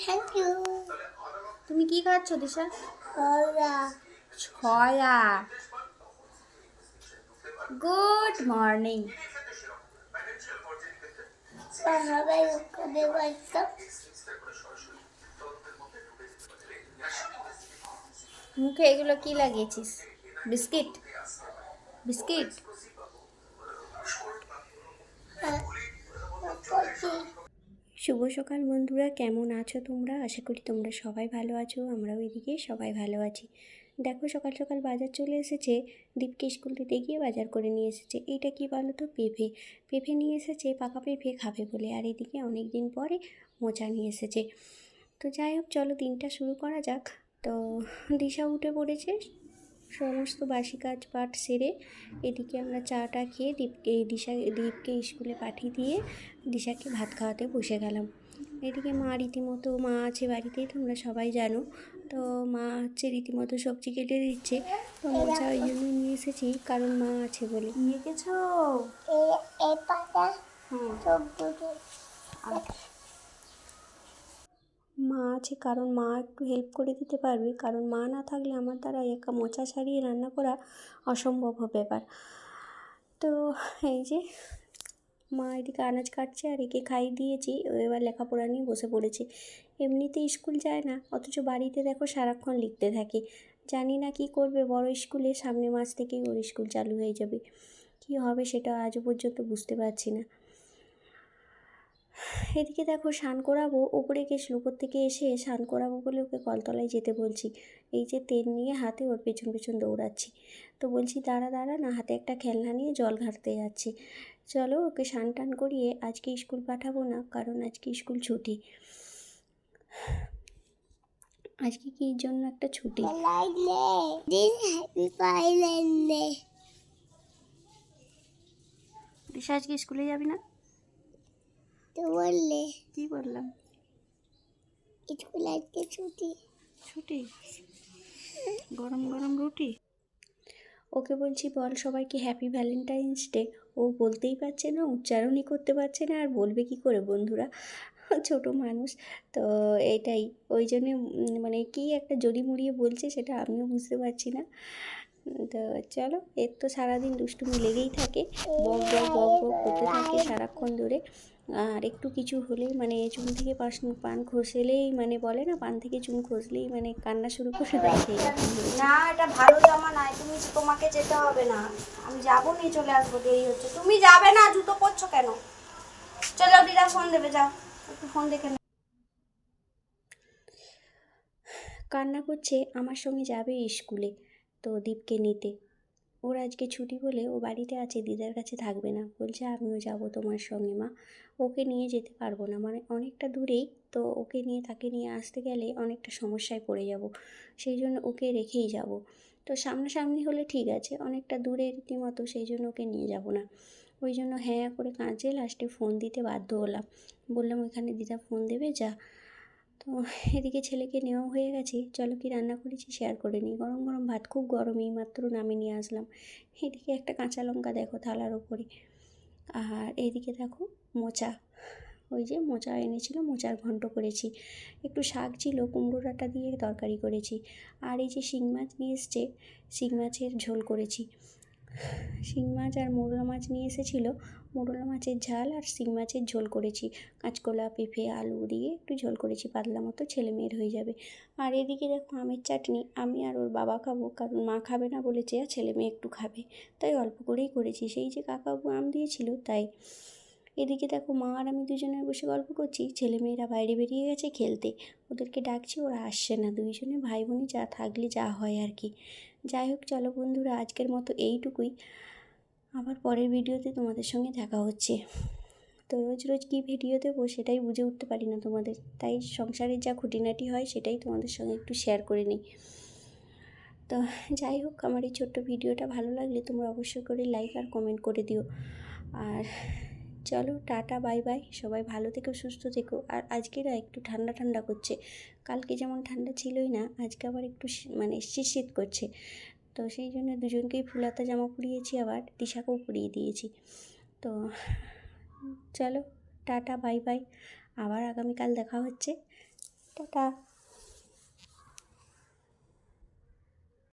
Thank you তুমি কি খাচ্ছ দিশা ওরা ছয়া গুড মর্নিং সবাই করে বলতো মুখে এগুলো কি লাগিয়েছিস বিস্কিট বিস্কিট শুভ সকাল বন্ধুরা, কেমন আছো তোমরা? আশা করি তোমরা সবাই ভালো আছো, আমরাও এদিকে সবাই ভালো আছি। দেখো, সকাল সকাল বাজার চলে এসেছে, দীপকে স্কুল দিতে গিয়ে বাজার করে নিয়ে এসেছে। এটা কি বলো তো পেঁপে। পেঁপে নিয়ে এসেছে, পাকা পেঁপে খাবে বলে, আর এদিকে অনেক দিন পরে মোচা নিয়ে এসেছে। তো যাই হোক, চলো দিনটা শুরু করা যাক। তো দিশা উঠে পড়েছে সমস্ত বাসি কাজ পাট সেরে এদিকে আমরা চাটা খেয়ে দীপকে দিশা দীপকে স্কুলে পাঠিয়ে দিয়ে দিশাকে ভাত খাওয়াতে বসে গেলাম। এদিকে মা রীতিমতো মা আছে বাড়িতেই তোমরা সবাই জানো। তো মা হচ্ছে রীতিমতো সবজি কেটে দিচ্ছে। তো মোচা ওই জন্য নিয়ে এসেছি কারণ মা আছে বলে। নিয়ে গেছো? এই আছে, কারণ মা একটু হেল্প করে দিতে পারবে। কারণ মা না থাকলে আমার দ্বারা একা মোচা ছাড়িয়ে রান্না করা অসম্ভব হবে ব্যাপার। তো এই যে, মা এদিকে আনাজ কাটছে আর একে খাইয়ে দিয়েছি, ও এবার লেখাপড়া নিয়ে বসে পড়েছে। এমনিতে স্কুল যায় না, অথচ বাড়িতে দেখো সারাক্ষণ লিখতে থাকে। জানি না কি করবে, বড় স্কুলে সামনে মাস থেকেই ওর স্কুল চালু হয়ে যাবে। কি হবে সেটা আজও পর্যন্ত বুঝতে পারছি না। এদিকে দেখো স্নান করাবো উপরে গেছিল উপর থেকে এসে স্নান করাবো বলে ওকে কলতলায় যেতে বলছি। এই যে তেল নিয়ে হাতে ওর পেছন পেছন দৌড়াচ্ছি। তো বলছি দাঁড়া দাঁড়া না হাতে একটা খেলনা নিয়ে জল ঘাটতে যাচ্ছি। চলো ওকে স্নান টান করিয়ে আজকে স্কুল পাঠাবো না কারণ আজকে স্কুল ছুটি। আজকে কি জন্য একটা ছুটি? আজকে স্কুলে যাবি না? তো বললে। কি বললাম? স্কুল আজকে ছুটি। ছুটি? গরম গরম রুটি? ওকে বলছি বল সবাইকে হ্যাপি ভ্যালেন্টাইন্স ডে ও বলতেই পারছে না উচ্চারণই করতে পারছে না আর বলবে কি করে বন্ধুরা? ছোট মানুষ তো এটাই। ওই জন্যে মানে কি একটা জড়ি মুড়িয়ে বলছে সেটা আমিও বুঝতে পারছি না। তো চলো এর তো সারাদিন দুষ্টুমি লেগেই থাকে। বক বক বক ধরে। আর একটু কিছু হলেই মানে চুন থেকে পাশ, পান খসলেই মানে বলে না, পান থেকে চুন খসলেই মানে কান্না শুরু করে। না, এটা ভালো জামা নাই তুমি তোমাকে যেতে হবে না। আমি যাব নিয়ে চলে আসব, দেরি হচ্ছে। তুমি যাবে না, জুতো পরছো কেন? চলো, দিদা ফোন দেবে, যাও। একটু ফোন দেখে। কান্না করছে আমার সঙ্গে যাবে স্কুলে তো দীপকে নিতে ওর আজকে ছুটি বলে ও বাড়িতে আছে, দিদার কাছে থাকবে না। বলছে, আমিও যাব তোমার সঙ্গে, মা। ওকে নিয়ে যেতে পারব না। মানে অনেকটা দূরেই তো ওকে নিয়ে, তাকে নিয়ে আসতে গেলে অনেকটা সমস্যায় পড়ে যাব। সেই জন্য ওকে রেখেই যাব। তো সামনাসামনি হলে ঠিক আছে, অনেকটা দূরে রীতিমতো সেই জন্য ওকে নিয়ে যাব না। ওই জন্য হ্যাঁ করে কাঁচে লাস্টে ফোন দিতে বাধ্য হলাম। বললাম ওইখানে দিদা ফোন দেবে? যা। তো এদিকে ছেলেকে নেওয়া হয়ে গেছে। চলো কি রান্না করেছি শেয়ার করে নিই। গরম গরম ভাত খুব গরম এই মাত্র নামে নিয়ে আসলাম। এদিকে একটা কাঁচা লঙ্কা দেখো থালার ওপরে আর এদিকে দেখো মোচা। ওই যে মোচা এনেছিল, মোচার ঘন্ট করেছি। একটু শাক ছিল, কুমড়ো ডাঁটা দিয়ে তরকারি করেছি। আর এই যে শিং মাছ নিয়ে এসছে, শিং মাছের ঝোল করেছি। শিং মাছ আর মোরলা মাছ নিয়ে এসেছিল। মোরলা মাছের ঝাল আর শিং মাছের ঝোল করেছি। কাঁচকলা, পেঁপে, আলু দিয়ে একটু ঝোল করেছি। পাতলা মতো ছেলে মেয়ের হয়ে যাবে। আর এদিকে দেখো আমের চাটনি। আমি আর ওর বাবা খাব, কারণ মা খাবে না বলেছে আর ছেলে মেয়ে একটু খাবে। তাই অল্প করেই করেছি। সেই যে কাকাবু আম দিয়েছিল, তাই এদিকে দেখো মা আর আমি দুজনে বসে গল্প করছি। ছেলে মেয়েরা বাইরে বেরিয়ে গেছে খেলতে। ওদেরকে ডাকছি, ওরা আসছে না। দুইজনে ভাই বোনই যা থাকলে যা হয় আর কি। যাই হোক, চলো বন্ধুরা, আজকের মতো এইটুকুই। আবার পরের ভিডিওতে তোমাদের সঙ্গে দেখা হচ্ছে। তো রোজ রোজ কী ভিডিও দেবো সেটাই বুঝে উঠতে পারি না তোমাদের। তাই সংসারের যা খুঁটিনাটি হয় সেটাই তোমাদের সঙ্গে একটু শেয়ার করে নিই। তো যাই হোক, আমার এই ছোট্ট ভিডিওটা ভালো লাগলে তোমরা অবশ্যই করে লাইক আর কমেন্ট করে দিও। আর চলো, টাটা, বাই বাই। সবাই ভালো থেকো, সুস্থ থেকো। আর আজকে না একটু ঠান্ডা ঠান্ডা করছে। কালকে যেমন ঠান্ডা ছিলই না, আজকে আবার একটু মানে শীত শীত করছে। তো সেই জন্য দুজনকেই ফুলাতা জামা পরিয়েছি, আবার দিশাকেও পরিয়ে দিয়েছি। তো চলো, টাটা, বাই বাই। আবার আগামীকাল দেখা হচ্ছে। টাটা।